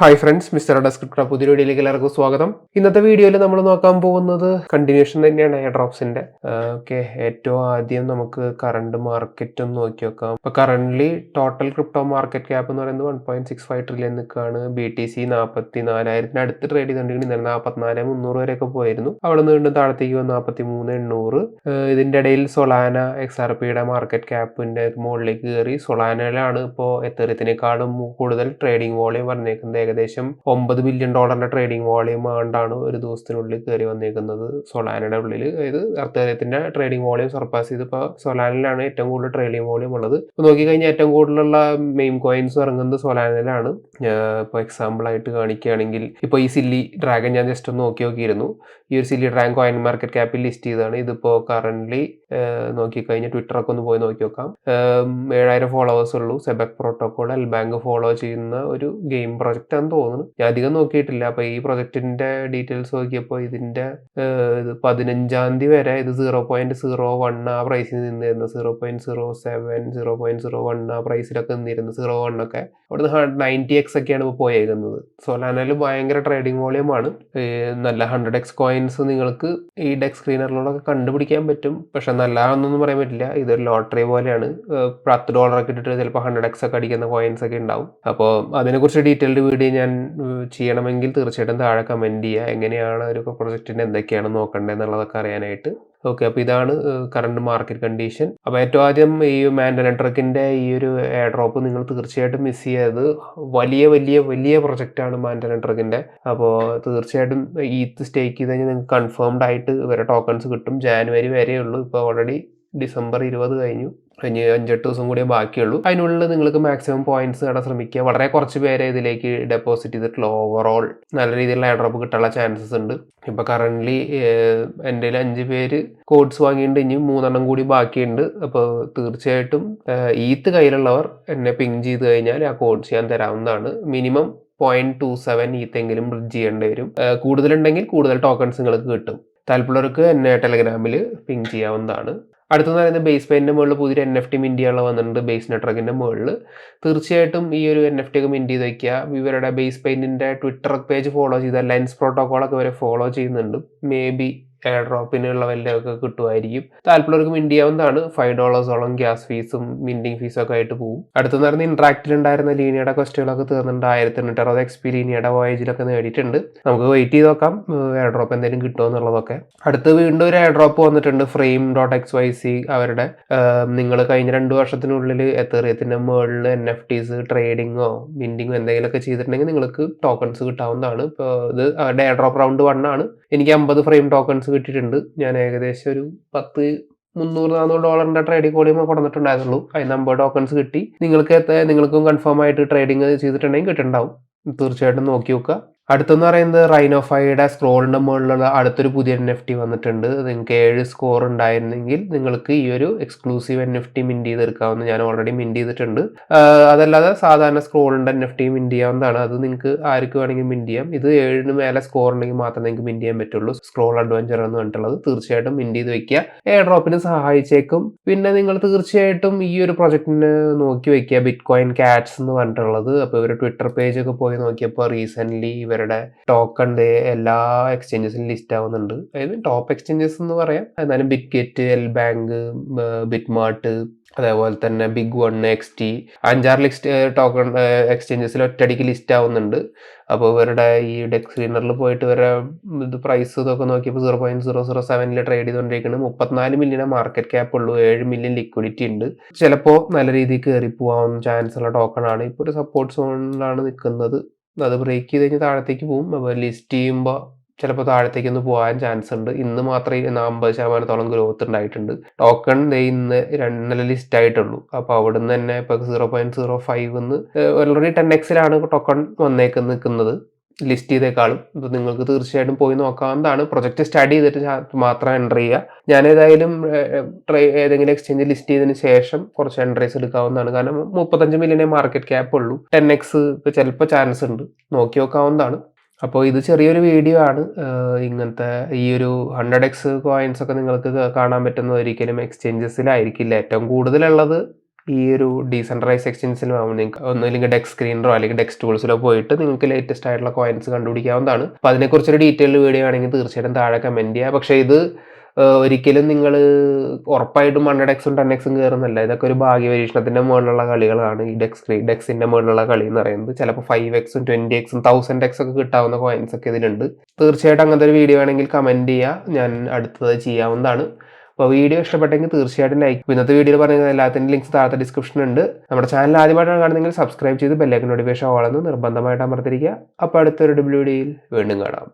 Hi friends mister ഡെസ്ക്രിപ്റ്റർ പുതിയ വീഡിയോയിലേക്ക് എല്ലാവർക്കും സ്വാഗതം. ഇന്നത്തെ വീഡിയോയിൽ നമ്മൾ നോക്കാൻ പോകുന്നത് കണ്ടിന്യൂഷൻ തന്നെയാണ് എയർ ഡ്രോപ്സിന്റെ ഓക്കെ ഏറ്റവും ആദ്യം നമുക്ക് കറണ്ട് മാർക്കറ്റ് ഒന്ന് നോക്കി നോക്കാം ഇപ്പൊ current total crypto market cap എന്ന് പറയുന്നത് one point six five trillion നിൽക്കുകയാണ്. ബി ടി സി നാൽപ്പത്തി നാലായിരത്തിന് അടുത്ത് ട്രേഡ് ചെയ്തുകൊണ്ടിരിക്കുന്നത് ഇന്നലെ നാൽപ്പത്തിനാല് മുന്നൂറ് വരെയൊക്കെ പോയിരുന്നു. അവിടെ നിന്ന് വീണ്ടും താഴത്തേക്ക് വന്ന്. നാൽപ്പത്തി മൂന്ന് എണ്ണൂറ് ഇതിന്റെ ഇടയിൽ സൊളാന എക്സ് ആർ പിയുടെ മാർക്കറ്റ് ക്യാപ്പിന്റെ മുകളിലേക്ക് കയറി. സൊളാനയിലാണ് ഇപ്പോൾ എത്തേറിയത്തിനേക്കാളും കൂടുതൽ ട്രേഡിംഗ് വോളിയം വന്നേക്കുന്നത്. ഏകദേശം ഒമ്പത് ബില്യൺ ഡോളറിന്റെ ട്രേഡിംഗ് വോളിയം ആണ്ടാണ് ഒരു ദിവസത്തിനുള്ളിൽ കയറി വന്നിരിക്കുന്നത് സൊലാനയുടെ ഉള്ളിൽ അതായത് എത്തേറിയത്തിന്റെ ട്രേഡിംഗ് വോളിയം സർപ്പാസ് ചെയ്ത് ഇപ്പോൾ സൊലാനിലാണ് ഏറ്റവും കൂടുതൽ ട്രേഡിംഗ് വോളിയം ഉള്ളത്. നോക്കിക്കഴിഞ്ഞാൽ ഏറ്റവും കൂടുതലുള്ള മെയിൻ കോയിൻസ് ഇറങ്ങുന്നത് സൊലാനിലാണ് ഇപ്പോൾ എക്സാമ്പിൾ ആയിട്ട് കാണിക്കുകയാണെങ്കിൽ ഇപ്പോൾ ഈ സില്ലി ഡ്രാഗൺ ഞാൻ ജസ്റ്റ് ഒന്ന് നോക്കി നോക്കിയിരുന്നു. ഈ ഒരു സില്ലി ഡ്രാഗൺ കോയിൻ മാർക്കറ്റ് ക്യാപ്പിൽ ലിസ്റ്റ് ചെയ്താണ് ഇതിപ്പോൾ കറന്റ്ലി നോക്കിക്കഴിഞ്ഞാൽ ട്വിറ്ററൊക്കെ ഒന്ന് പോയി നോക്കി നോക്കാം. ഏഴായിരം ഫോളോവേഴ്സ് ഉള്ളൂ. സെബക് പ്രോട്ടോകോൾ എൽ ബാങ്ക് ഫോളോ ചെയ്യുന്ന ഒരു ഗെയിം പ്രൊജക്റ്റ് ആണെന്ന് തോന്നുന്നു. ഞാൻ അധികം നോക്കിയിട്ടില്ല. അപ്പൊ ഈ പ്രൊജക്ടിന്റെ ഡീറ്റെയിൽസ് നോക്കിയപ്പോൾ ഇതിന്റെ പതിനഞ്ചാം തീയതി വരെ ഇത് സീറോ പോയിന്റ് സീറോ വൺ ആ പ്രൈസിൽ നിന്നിരുന്നു. Zero point zero seven zero point zero one ആ പ്രൈസിലൊക്കെ നിന്നിരുന്നു. സീറോ വൺ ഒക്കെ. അവിടുന്ന് നയന്റി എക്സ് ഒക്കെയാണ് ഇപ്പോൾ പോയേക്കുന്നത്. സോലാനയിൽ ഭയങ്കര ട്രേഡിംഗ് വോളിയം ആണ്. നല്ല ഹൺഡ്രഡ് എക്സ് കോയിൻസ് നിങ്ങൾക്ക് ഈ ഡെക്സ് സ്ക്രീനറിലൂടെ കണ്ടുപിടിക്കാൻ പറ്റും. പക്ഷെ നല്ലതാണെന്നൊന്നും പറയാൻ പറ്റില്ല. ഇതൊരു ലോട്ടറി പോലെയാണ്. പത്ത് ഡോളറൊക്കെ ഇട്ടിട്ട് ചിലപ്പോൾ ഹൺഡ്രഡ് എക്സ് ഒക്കെ അടിക്കുന്ന കോയിൻസ് ഒക്കെ ഉണ്ടാവും. അപ്പോൾ അതിനെക്കുറിച്ച് ഡീറ്റെയിൽഡ് വീഡിയോ ഞാൻ ചെയ്യണമെങ്കിൽ തീർച്ചയായിട്ടും താഴെ കമന്റ് ചെയ്യുക എങ്ങനെയാണ് ഒരു പ്രൊജക്റ്റിന്റെ എന്തൊക്കെയാണ് നോക്കേണ്ടത് എന്നുള്ളതൊക്കെ അറിയാനായിട്ട്. ഓക്കെ അപ്പോൾ ഇതാണ് കറണ്ട് മാർക്കറ്റ് കണ്ടീഷൻ അപ്പോൾ ഏറ്റവും ആദ്യം ഈ മാൻഡ ട്രക്കിന്റെ ഈ ഒരു എയർ ഡ്രോപ്പ് നിങ്ങൾ തീർച്ചയായിട്ടും മിസ് ചെയ്യരുത്. വലിയ വലിയ വലിയ പ്രൊജക്റ്റാണ് മാൻഡ ട്രക്കിന്റെ അപ്പോൾ തീർച്ചയായിട്ടും ഈത്ത് സ്റ്റേക്ക് ചെയ്ത് കഴിഞ്ഞാൽ നിങ്ങൾക്ക് കൺഫേംഡ് ആയിട്ട് വരെ ടോക്കൺസ് കിട്ടും. ജാനുവരി വരെയുള്ളൂ ഇപ്പോൾ ഓൾറെഡി ഡിസംബർ ഇരുപത് കഴിഞ്ഞു. ഇനി അഞ്ചെട്ട് ദിവസം കൂടിയേ ബാക്കിയുള്ളൂ. അതിനുള്ളിൽ നിങ്ങൾക്ക് മാക്സിമം പോയിന്റ്സ് നേടാൻ ശ്രമിക്കുക. വളരെ കുറച്ച് പേരെ ഇതിലേക്ക് ഡെപ്പോസിറ്റ് ചെയ്തിട്ടുള്ള. ഓവറോൾ നല്ല രീതിയിലുള്ള എയർ ഡ്രോപ്പ് കിട്ടാനുള്ള ചാൻസസ് ഉണ്ട്. ഇപ്പോൾ കറന്റ്ലി എന്റെ അഞ്ച് പേര് കോഡ്സ് വാങ്ങിയിട്ടുണ്ട്. ഇനി മൂന്നെണ്ണം കൂടി ബാക്കിയുണ്ട്. അപ്പോൾ തീർച്ചയായിട്ടും ഈത്ത് കയ്യിലുള്ളവർ എന്നെ പിങ് ചെയ്ത് കഴിഞ്ഞാൽ ആ കോഡ്സ് ഞാൻ തരാവുന്നതാണ്. മിനിമം പോയിന്റ് ടു സെവൻ ഈത്തെങ്കിലും ബ്രിഡ്ജ് ചെയ്യേണ്ടി വരും. കൂടുതലുണ്ടെങ്കിൽ കൂടുതൽ ടോക്കൺസ് നിങ്ങൾക്ക് കിട്ടും. താല്പര്യമുള്ളവർക്ക് എന്നെ ടെലഗ്രാമിൽ പിങ് ചെയ്യാവുന്നതാണ്. അടുത്തെന്ന് പറയുന്നത് ബേസ് പെയിന്റെ മുകളിൽ പുതിയൊരു എൻ എഫ് ടി മിന്റ് ചെയ്യാനുള്ള വന്നിട്ടുണ്ട് ബേസ് നെറ്റ്വർക്കിന്റെ മുകളിൽ തീർച്ചയായിട്ടും ഈ ഒരു എൻ എഫ് ടി ഒക്കെ മിന്റ് ചെയ്ത് വയ്ക്കുക ഇവരുടെ ബേസ് പെയിന്റിന്റെ ട്വിറ്റർ പേജ് ഫോളോ ചെയ്താൽ ലെൻസ് പ്രോട്ടോക്കോളൊക്കെ ഇവരെ ഫോളോ ചെയ്യുന്നുണ്ട്. മേ ബി എയർ ഡ്രോപ്പിനുള്ള വല്ലതൊക്കെ കിട്ടുമായിരിക്കും. താല്പര്യമുള്ളവർക്ക് മിന്റ് ചെയ്യാവുന്നതാണ് ഫൈവ് ഡോളേഴ്സോളം ഗ്യാസ് ഫീസും മിന്റിങ് ഫീസും ഒക്കെ ആയിട്ട് പോകും അടുത്ത് നടന്ന ഇൻട്രാക്റ്റിൽ ഉണ്ടായിരുന്ന ലീനിയുടെ ക്വസ്റ്റുകളൊക്കെ തീർന്നിട്ടുണ്ട്. ആയിരത്തി എണ്ണൂറ്റി അറുപത് എക്സ്പി ലീനിയുടെ വോയേജിലൊക്കെ നേടിയിട്ടുണ്ട്. നമുക്ക് വെയിറ്റ് ചെയ്ത് നോക്കാം. എയർ ഡ്രോപ്പ് എന്തെങ്കിലും കിട്ടുമോ എന്നുള്ളതൊക്കെ. അടുത്ത് വീണ്ടും ഒരു എയർ ഡ്രോപ്പ് വന്നിട്ടുണ്ട്. Frame dot X Y C അവരുടെ നിങ്ങൾ കഴിഞ്ഞ രണ്ട് വർഷത്തിനുള്ളിൽ എത്തേറിയത്തിന്റെ മുകളിൽ എൻ എഫ് ടീസ് ട്രേഡിങ്ങോ മിന്റിങ്ങോ എന്തെങ്കിലുമൊക്കെ ചെയ്തിട്ടുണ്ടെങ്കിൽ നിങ്ങൾക്ക് ടോക്കൺസ് കിട്ടാവുന്നതാണ്. ഇപ്പോൾ ഇത് അവരുടെ എയർ ഡ്രോപ്പ് റൗണ്ട് വൺ ആണ്. എനിക്ക് അമ്പത് ഫ്രെയിം ടോക്കൺസ് കിട്ടിയിട്ടുണ്ട്. ഞാൻ ഏകദേശം ഒരു പത്ത് മുന്നൂറ് നാനൂറ് ഡോളറിന്റെ ട്രേഡിംഗ് വോളിയം കൊടുത്തിട്ടുണ്ടായിരുന്നുള്ളൂ അതിന് നമ്പർ ടോക്കൺസ് കിട്ടി. നിങ്ങൾക്ക് നിങ്ങൾക്കും കൺഫേം ആയിട്ട് ട്രേഡിംഗ് ചെയ്തിട്ടുണ്ടെങ്കിൽ കിട്ടുന്നുണ്ടാവും. തീർച്ചയായിട്ടും നോക്കി നോക്കുക അടുത്തെന്ന് പറയുന്നത് റൈനോഫൈയുടെ സ്ക്രോളിന്റെ മുകളിലുള്ള അടുത്തൊരു പുതിയ എൻ എഫ് ടി വന്നിട്ടുണ്ട്. നിങ്ങൾക്ക് ഏഴ് സ്കോർ ഉണ്ടായിരുന്നെങ്കിൽ നിങ്ങൾക്ക് ഈ ഒരു exclusive N F T mint ചെയ്തെടുക്കാവുന്ന ഞാൻ ഓൾറെഡി മിന്റ് ചെയ്തിട്ടുണ്ട്. അതല്ലാതെ സാധാരണ സ്ക്രോളിന്റെ എൻ എഫ് ടി മിന്റ് ചെയ്യാവുന്നതാണ്. അത് നിങ്ങൾക്ക് ആർക്ക് വേണമെങ്കിൽ മിന്റ് ചെയ്യാം. ഇത് ഏഴിന് മേലെ സ്കോർ ഉണ്ടെങ്കിൽ മാത്രമേ നിങ്ങൾക്ക് മിന്റ് ചെയ്യാൻ പറ്റുള്ളൂ. സ്ക്രോൾ അഡ്വഞ്ചർ എന്ന് പറഞ്ഞിട്ടുള്ളത്. തീർച്ചയായിട്ടും മിന്റ് ചെയ്ത് വെക്കുക. എയർ ഡ്രോപ്പിന് സഹായിച്ചേക്കും. പിന്നെ നിങ്ങൾ തീർച്ചയായിട്ടും ഈ ഒരു പ്രൊജക്റ്റിന് നോക്കി വെക്കുക. ബിറ്റ് കോയിൻ ക്യാറ്റ്സ് എന്ന് പറഞ്ഞിട്ടുള്ളത്. അപ്പോൾ ഇവർ ട്വിറ്റർ പേജൊക്കെ പോയി നോക്കിയപ്പോൾ റീസെന്റ് ഇവരുടെ ടോക്കൺ എല്ലാ എക്സ്ചേഞ്ചസിലും ലിസ്റ്റ് ആവുന്നുണ്ട്. അതായത് ടോപ്പ് എക്സ്ചേഞ്ചസ് എന്ന് പറയാം. എന്നാലും ബിറ്റ്ഗെറ്റ് എൽ ബാങ്ക് ബിറ്റ്മാർട്ട് അതേപോലെ തന്നെ ബിഗ് വൺ എക്സ് ടി അഞ്ചാറ് ലിസ്റ്റ് ടോക്കൺ എക്സ്ചേഞ്ചസിൽ ഒറ്റയടിക്ക് ലിസ്റ്റ് ആവുന്നുണ്ട്. അപ്പോൾ ഇവരുടെ ഈ ഡെക് സ്ക്രീനറിൽ പോയിട്ട് ഇവരെ ഇത് പ്രൈസ് ഇതൊക്കെ നോക്കിയപ്പോൾ സീറോ പോയിന്റ് സീറോ സീറോ സെവനിൽ ട്രേഡ് ചെയ്തുകൊണ്ടിരിക്കുന്നത് മുപ്പത്തിനാല് മില്യൺ മാർക്കറ്റ് ക്യാപ്പ് ഉള്ളൂ. ഏഴ് മില്യൺ ലിക്വിഡിറ്റി ഉണ്ട്. ചിലപ്പോൾ നല്ല രീതിയിൽ കയറി പോകാൻ ചാൻസ് ഉള്ള ടോക്കൺ ആണ്. ഇപ്പോൾ ഒരു സപ്പോർട്ട് സോണിലാണ് നിൽക്കുന്നത് അത് ബ്രേക്ക് ചെയ്ത് കഴിഞ്ഞാൽ താഴത്തേക്ക് പോകും അപ്പോൾ ലിസ്റ്റ് ചെയ്യുമ്പോൾ ചിലപ്പോൾ താഴത്തേക്ക് ഒന്ന് പോകാൻ ചാൻസ് ഉണ്ട്. ഇന്ന് മാത്രമേ അമ്പത് ശതമാനത്തോളം ഗ്രോത്ത് ഉണ്ടായിട്ടുണ്ട്. ടോക്കൺ ഇന്ന് രണ്ടര ലിസ്റ്റ് ആയിട്ടുള്ളൂ. അപ്പോൾ അവിടുന്ന് തന്നെ ഇപ്പോൾ സീറോ പോയിന്റ് സീറോ ഫൈവ് എന്ന് ഓൾറെഡി ടെൻ എക്സിലാണ് ടോക്കൺ വന്നേക്ക് നിൽക്കുന്നത് ലിസ്റ്റ് ചെയ്തേക്കാളും. ഇപ്പൊ നിങ്ങൾക്ക് തീർച്ചയായിട്ടും പോയി നോക്കാവുന്നതാണ്. പ്രൊജക്റ്റ് സ്റ്റഡി ചെയ്തിട്ട് മാത്രം എന്റർ ചെയ്യുക. ഞാൻ ഏതായാലും ട്രേ ഏതെങ്കിലും എക്സ്ചേഞ്ച് ലിസ്റ്റ് ചെയ്തതിന് ശേഷം കുറച്ച് എൻട്രീസ് എടുക്കാവുന്നതാണ്. കാരണം മുപ്പത്തഞ്ച് മില്യനെ മാർക്കറ്റ് ക്യാപ്പ് ഉള്ളൂ. ടെൻ എക്സ് ഇപ്പോൾ ചിലപ്പോൾ ചാൻസ് ഉണ്ട്. നോക്കി നോക്കാവുന്നതാണ്. അപ്പോൾ ഇത് ചെറിയൊരു വീഡിയോ ആണ്. ഇങ്ങനത്തെ ഈ ഒരു ഹൺഡ്രഡ് എക്സ് കോയിൻസ് ഒക്കെ നിങ്ങൾക്ക് കാണാൻ പറ്റുന്ന ഒരിക്കലും എക്സ്ചേഞ്ചസിലായിരിക്കില്ല ഏറ്റവും കൂടുതലുള്ളത് ഈ ഒരു ഡീസെൻട്രലൈസ് എക്സ്ചേഞ്ചിലും ആവുമ്പോൾ നിങ്ങൾക്ക് ഒന്നുമില്ലെങ്കിൽ ഡെക്സ് സ്ക്രീനറോ അല്ലെങ്കിൽ ഡെക്സ് ടൂൾസിലോ പോയിട്ട് നിങ്ങൾക്ക് ലേറ്റസ്റ്റ് ആയിട്ടുള്ള കോയിൻസ് കണ്ടുപിടിക്കാവുന്നതാണ്. അപ്പോൾ അതിനെക്കുറിച്ചൊരു ഡീറ്റെയിൽഡ് വീഡിയോ ആണെങ്കിൽ തീർച്ചയായിട്ടും താഴെ കമന്റ് ചെയ്യുക പക്ഷേ ഇത് ഒരിക്കലും നിങ്ങൾ ഉറപ്പായിട്ടും ഹൺഡ്രഡ് എക്സും ടെൻ എക്സും കയറുന്നില്ല ഇതൊക്കെ ഒരു ഭാഗ്യ പരീക്ഷണത്തിന്റെ മുകളിലുള്ള കളികളാണ്. ഈ ഡെക്സ് ഡെക്സിന്റെ മുകളിലുള്ള കളി എന്ന് പറയുന്നത്. ചിലപ്പോൾ ഫൈവ് എക്സും ട്വന്റി എക്സും തൗസൻഡ് എക്സ് ഒക്കെ കിട്ടാവുന്ന കോയിൻസ് ഒക്കെ ഇതിലുണ്ട്. തീർച്ചയായിട്ടും അങ്ങനത്തെ ഒരു വീഡിയോ ആണെങ്കിൽ കമന്റ് ചെയ്യുക ഞാൻ അടുത്തത് ചെയ്യാവുന്നതാണ്. അപ്പോൾ വീഡിയോ ഇഷ്ടപ്പെട്ടെങ്കിൽ തീർച്ചയായിട്ടും ലൈക്ക് ഇന്നത്തെ വീഡിയോയിൽ പറഞ്ഞ എല്ലാത്തിന്റെ ലിങ്ക്സ് താഴത്തെ ഡിസ്ക്രിപ്ഷൻ ഉണ്ട്. നമ്മുടെ ചാനൽ ആദ്യമായിട്ടാണ് കാണുന്നതെങ്കിൽ സബ്സ്ക്രൈബ് ചെയ്ത് ബെല്ലൈക്കൻ നോട്ടിഫിക്കേഷൻ ഓളെന്ന് നിർബന്ധമായിട്ട് അമർത്തിരിക്കുക. അപ്പോൾ അടുത്തൊരു ഡബ്ല്യു ഡിയിൽ വീണ്ടും കാണാം.